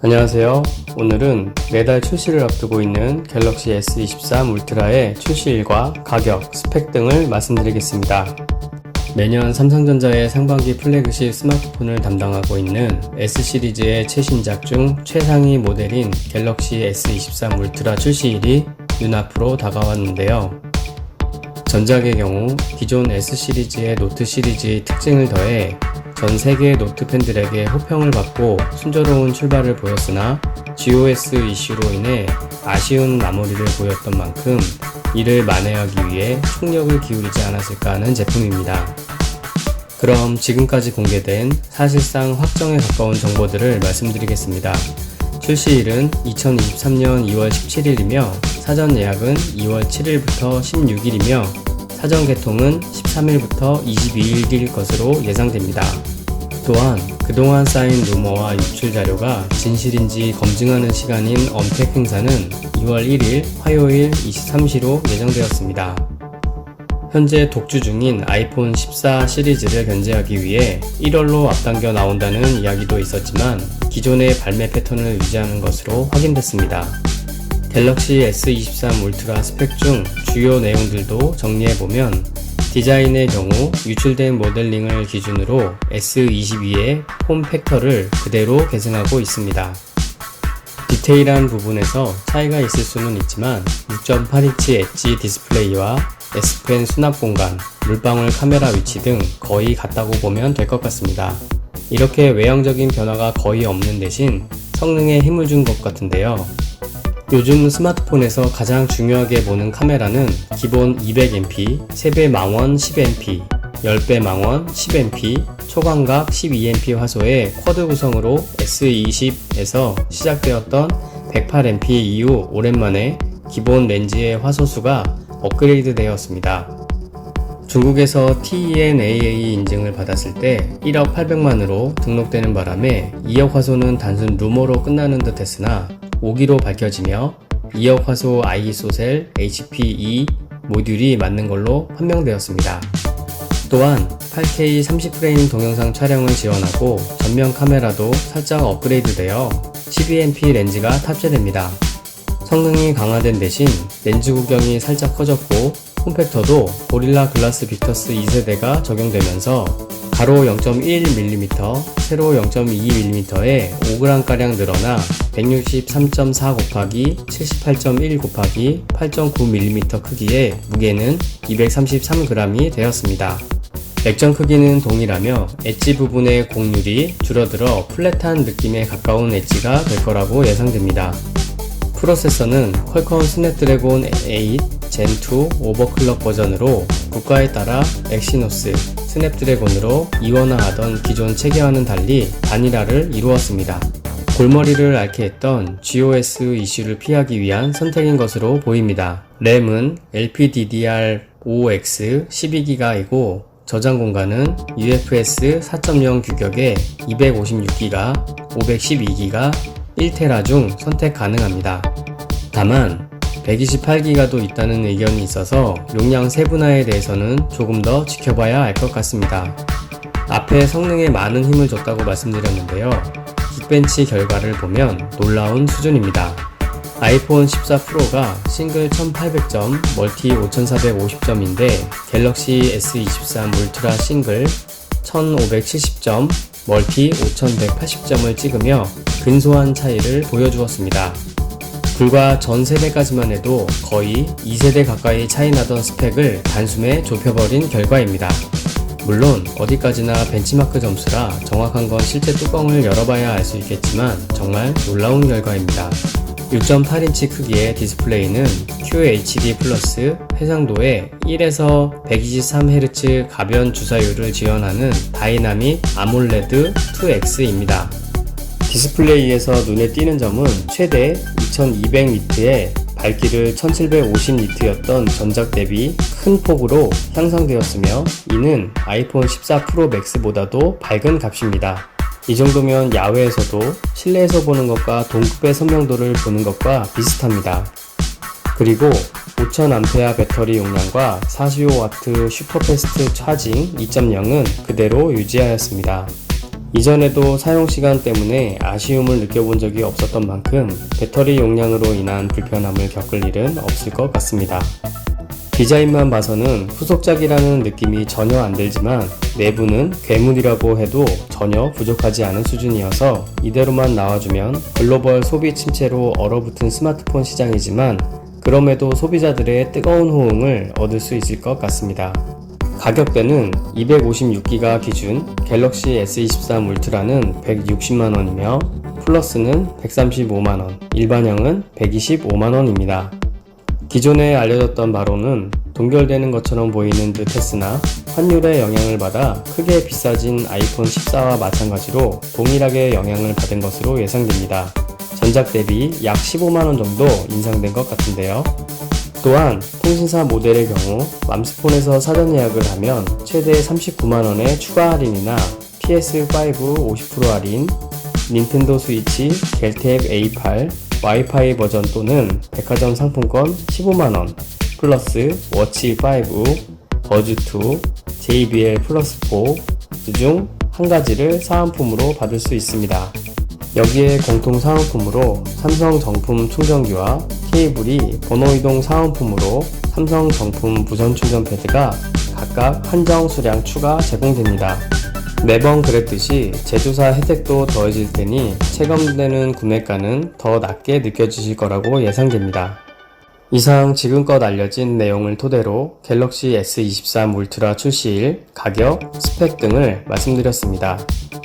안녕하세요. 오늘은 매달 출시를 앞두고 있는 갤럭시 S23 울트라의 출시일과 가격, 스펙 등을 말씀드리겠습니다. 매년 삼성전자의 상반기 플래그십 스마트폰을 담당하고 있는 S 시리즈의 최신작 중 최상위 모델인 갤럭시 S23 울트라 출시일이 눈앞으로 다가왔는데요. 전작의 경우 기존 S 시리즈의 노트 시리즈의 특징을 더해 전 세계 노트 팬들에게 호평을 받고 순조로운 출발을 보였으나 GOS 이슈로 인해 아쉬운 마무리를 보였던 만큼 이를 만회하기 위해 총력을 기울이지 않았을까 하는 제품입니다. 그럼 지금까지 공개된 사실상 확정에 가까운 정보들을 말씀드리겠습니다. 출시일은 2023년 2월 17일이며 사전 예약은 2월 7일부터 16일이며 사전 개통은 13일부터 22일일 것으로 예상됩니다. 또한 그동안 쌓인 루머와 유출 자료가 진실인지 검증하는 시간인 언택 행사는 2월 1일 화요일 23시로 예정되었습니다. 현재 독주 중인 아이폰 14 시리즈를 견제하기 위해 1월로 앞당겨 나온다는 이야기도 있었지만 기존의 발매 패턴을 유지하는 것으로 확인됐습니다. 갤럭시 S23 울트라 스펙 중 주요 내용들도 정리해보면 디자인의 경우 유출된 모델링을 기준으로 S22의 폼 팩터를 그대로 계승하고 있습니다. 디테일한 부분에서 차이가 있을 수는 있지만 6.8인치 엣지 디스플레이와 S펜 수납 공간, 물방울 카메라 위치 등 거의 같다고 보면 될 것 같습니다. 이렇게 외형적인 변화가 거의 없는 대신 성능에 힘을 준 것 같은데요. 요즘 스마트폰에서 가장 중요하게 보는 카메라는 기본 200MP, 3배 망원 10MP, 10배 망원 10MP, 초광각 12MP 화소의 쿼드 구성으로 S20에서 시작되었던 108MP 이후 오랜만에 기본 렌즈의 화소수가 업그레이드 되었습니다. 중국에서 TENAA 인증을 받았을 때 1억 800만으로 등록되는 바람에 2억 화소는 단순 루머로 끝나는 듯 했으나 5기로 밝혀지며 2억 화소 ISO셀 HPE 모듈이 맞는 걸로 판명되었습니다. 또한 8K 30프레임 동영상 촬영을 지원하고 전면 카메라도 살짝 업그레이드되어 12MP 렌즈가 탑재됩니다. 성능이 강화된 대신 렌즈 구경이 살짝 커졌고 폼팩터도 고릴라 글라스 빅터스 2세대가 적용되면서 가로 0.1mm, 세로 0.2mm에 5g가량 늘어나 163.4 곱하기 78.1 곱하기 8.9mm 크기의 무게는 233g이 되었습니다. 액정 크기는 동일하며 엣지 부분의 곡률이 줄어들어 플랫한 느낌에 가까운 엣지가 될 거라고 예상됩니다. 프로세서는 퀄컴 스냅드래곤 8 젠2 오버클럭 버전으로 국가에 따라 엑시노스, 스냅드래곤으로 이원화하던 기존 체계와는 달리 단일화를 이루었습니다. 골머리를 앓게 했던 GOS 이슈를 피하기 위한 선택인 것으로 보입니다. 램은 LPDDR5X 12기가이고 저장 공간은 UFS 4.0 규격의 256기가, 512기가, 1테라 중 선택 가능합니다. 다만 128기가 도 있다는 의견이 있어서 용량 세분화에 대해서는 조금 더 지켜봐야 알 것 같습니다. 앞에 성능에 많은 힘을 줬다고 말씀드렸는데요. 긱벤치 결과를 보면 놀라운 수준입니다. 아이폰 14 프로가 싱글 1800점, 멀티 5450점인데 갤럭시 S23 울트라 싱글 1570점, 멀티 5180점을 찍으며 근소한 차이를 보여주었습니다. 불과 전 세대까지만 해도 거의 2세대 가까이 차이 나던 스펙을 단숨에 좁혀버린 결과입니다. 물론 어디까지나 벤치마크 점수라 정확한 건 실제 뚜껑을 열어봐야 알 수 있겠지만 정말 놀라운 결과입니다. 6.8인치 크기의 디스플레이는 QHD 플러스 해상도에 1에서 123Hz 가변 주사율을 지원하는 다이나믹 아몰레드 2X입니다. 디스플레이에서 눈에 띄는 점은 최대 2200니트에 밝기를 1750니트였던 전작 대비 큰 폭으로 향상되었으며 이는 아이폰 14 프로 맥스보다도 밝은 값입니다. 이 정도면 야외에서도 실내에서 보는 것과 동급의 선명도를 보는 것과 비슷합니다. 그리고 5000A 배터리 용량과 45W 슈퍼패스트 차징 2.0은 그대로 유지하였습니다. 이전에도 사용시간 때문에 아쉬움을 느껴본 적이 없었던 만큼 배터리 용량으로 인한 불편함을 겪을 일은 없을 것 같습니다. 디자인만 봐서는 후속작이라는 느낌이 전혀 안 들지만 내부는 괴물이라고 해도 전혀 부족하지 않은 수준이어서 이대로만 나와주면 글로벌 소비 침체로 얼어붙은 스마트폰 시장이지만 그럼에도 소비자들의 뜨거운 호응을 얻을 수 있을 것 같습니다. 가격대는 256기가 기준 갤럭시 S23 울트라는 160만원이며 플러스는 135만원, 일반형은 125만원입니다. 기존에 알려졌던 바로는 동결되는 것처럼 보이는 듯 했으나 환율의 영향을 받아 크게 비싸진 아이폰 14와 마찬가지로 동일하게 영향을 받은 것으로 예상됩니다. 전작 대비 약 15만원 정도 인상된 것 같은데요. 또한 통신사 모델의 경우 맘스폰에서 사전 예약을 하면 최대 39만원의 추가 할인이나 PS5 50% 할인, 닌텐도 스위치, 겔탭 A8, 와이파이 버전 또는 백화점 상품권 15만원, 플러스 워치 5, 버즈2, JBL 플러스 4중한 가지를 사은품으로 받을 수 있습니다. 여기에 공통 사은품으로 삼성 정품 충전기와 케이블이 번호 이동 사은품으로 삼성 정품 무선 충전 패드가 각각 한정 수량 추가 제공됩니다. 매번 그랬듯이 제조사 혜택도 더해질 테니 체감되는 구매가는 더 낮게 느껴지실 거라고 예상됩니다. 이상 지금껏 알려진 내용을 토대로 갤럭시 S23 울트라 출시일 가격, 스펙 등을 말씀드렸습니다.